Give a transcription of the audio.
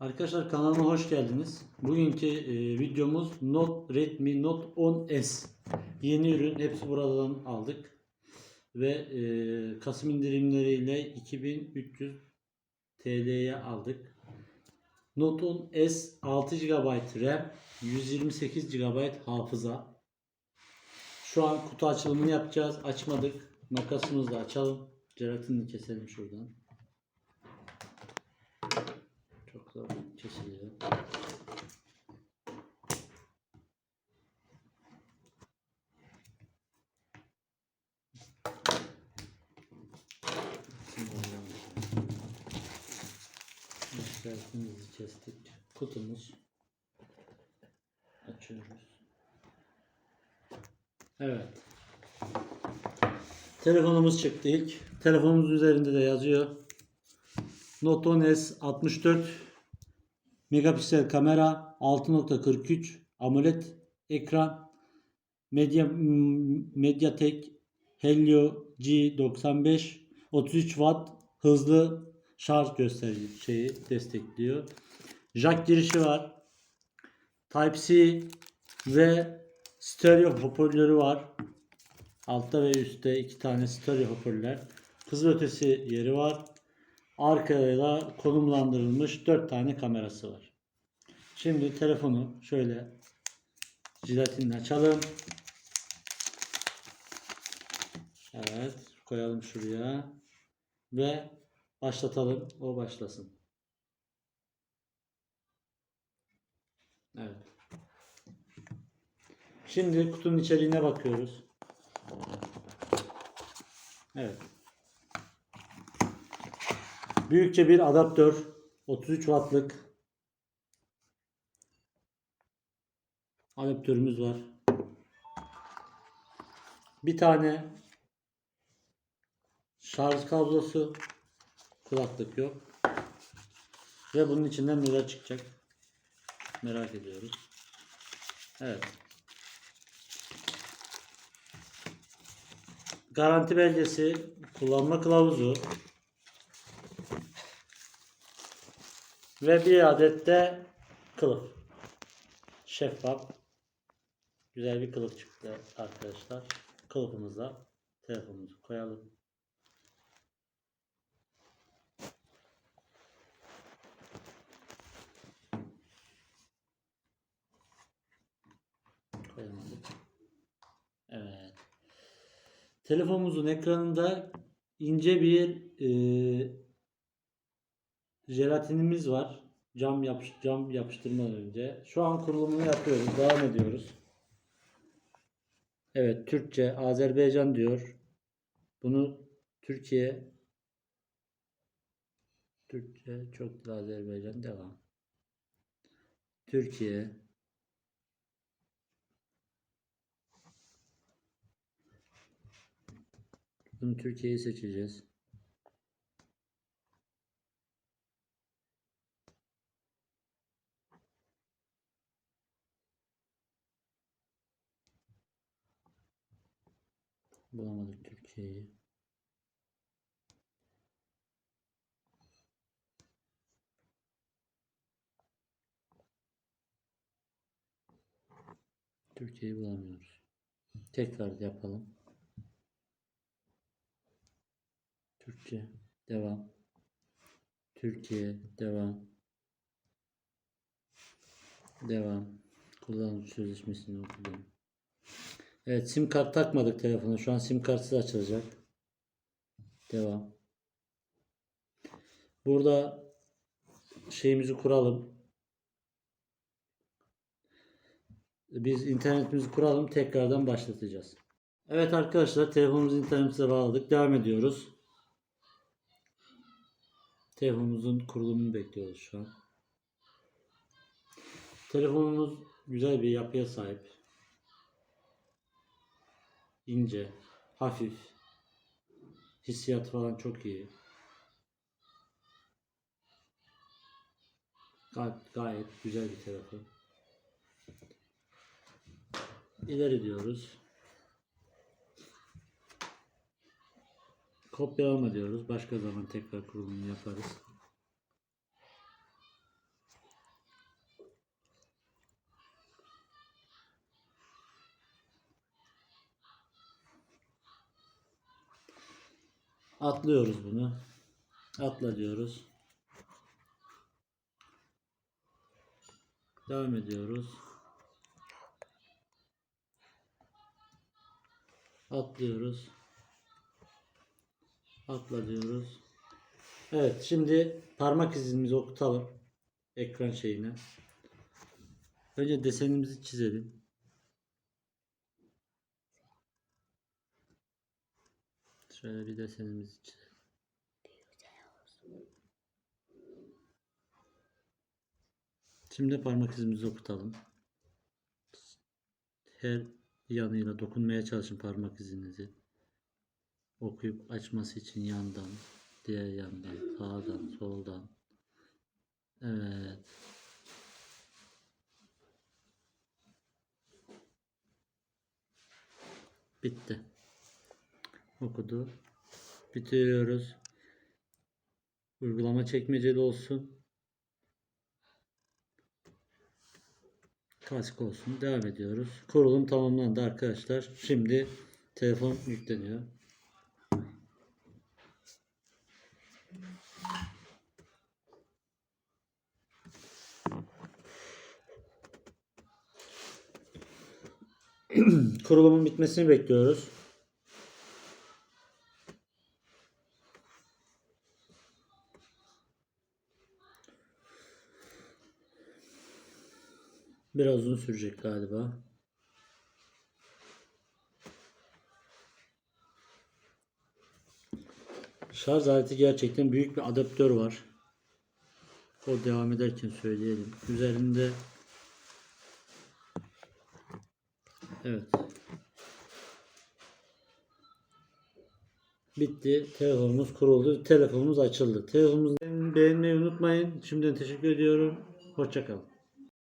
Arkadaşlar kanalıma hoş geldiniz. Bugünkü e, videomuz Note Redmi Note 10S. Yeni ürün. Hepsi buradan aldık. Ve e, Kasım indirimleriyle 2300 TL'ye aldık. Note 10S 6 GB RAM, 128 GB hafıza. Şu an kutu açılımını yapacağız. Açmadık. Makasımızla açalım. Jelatinini keselim şuradan. Zor kesiliyor. Jelatinizi kestik. Kutumuz. Açıyoruz. Evet. Telefonumuz çıktı ilk. Telefonumuz üzerinde de yazıyor. Note 10S 64 megapiksel kamera 6.43 AMOLED ekran Media MediaTek Helio G95 33 Watt hızlı şarj gösterici şeyi destekliyor. Jack girişi var. Type-C ve stereo hoparlörü var. Altta ve üstte iki tane stereo hoparlör. Hızlı ötesi yeri var. Arkaya konumlandırılmış 4 tane kamerası var. Şimdi telefonu şöyle jelatinle açalım. Evet, koyalım şuraya ve başlatalım. O başlasın. Evet. Şimdi kutunun içeriğine bakıyoruz. Evet. Büyükçe bir adaptör. 33 wattlık adaptörümüz var. Bir tane şarj kablosu kulaklık yok. Ve bunun içinden neler çıkacak merak ediyoruz. Evet. Garanti belgesi, kullanma kılavuzu, Ve bir adet de kılıf. Şeffaf. Güzel bir kılıf çıktı arkadaşlar. Kılıfımıza telefonumuzu koyalım. Evet. Telefonumuzun ekranında ince bir e, jelatinimiz var. Cam yapış cam yapıştırmadan önce. Şu an kurulumunu yapıyoruz. Devam ediyoruz. Evet, Türkçe, Azerbaycan diyor. Bunu Türkiye Türkçe çok da Azerbaycan devam. Türkiye Bunu Türkiye'yi seçeceğiz. Türkiye'yi. Türkiye'yi bulamıyoruz. Tekrar yapalım. Türkçe devam. Türkiye devam. Devam. Kullanıcı sözleşmesini okudum. Evet sim kart takmadık telefona. Şu an sim kartsız açılacak. Devam. Burada şeyimizi kuralım. Biz internetimizi kuralım. Tekrardan başlatacağız. Evet arkadaşlar telefonumuzu internetimize bağladık. Devam ediyoruz. Telefonumuzun kurulumunu bekliyoruz şu an. Telefonumuz güzel bir yapıya sahip. İnce, hafif. Hissiyat falan çok iyi. Gayet, gayet güzel bir telefon. İleri diyoruz. Kopyalama diyoruz. Başka zaman tekrar kurulumunu yaparız. Atlıyoruz bunu. Atla diyoruz. Devam ediyoruz. Atlıyoruz. Atla diyoruz. Evet şimdi parmak izimizi okutalım. Ekran şeyine. Önce desenimizi çizelim. Şöyle bir desenimizi çizelim. Şimdi parmak izimizi okutalım. Her yanıyla dokunmaya çalışın parmak izinizi. Okuyup açması için yandan, diğer yandan, sağdan, soldan. Evet. Bitti. Okudu. Bitiriyoruz. Uygulama çekmeceli olsun. Klasik olsun. Devam ediyoruz. Kurulum tamamlandı arkadaşlar. Şimdi telefon yükleniyor. Kurulumun bitmesini bekliyoruz. Biraz uzun sürecek galiba. Şarj aleti gerçekten büyük bir adaptör var. O devam ederken söyleyelim. Üzerinde Evet. Bitti. Telefonumuz kuruldu. Telefonumuz açıldı. Telefonumuzu beğenmeyi unutmayın. Şimdiden teşekkür ediyorum. Hoşçakalın.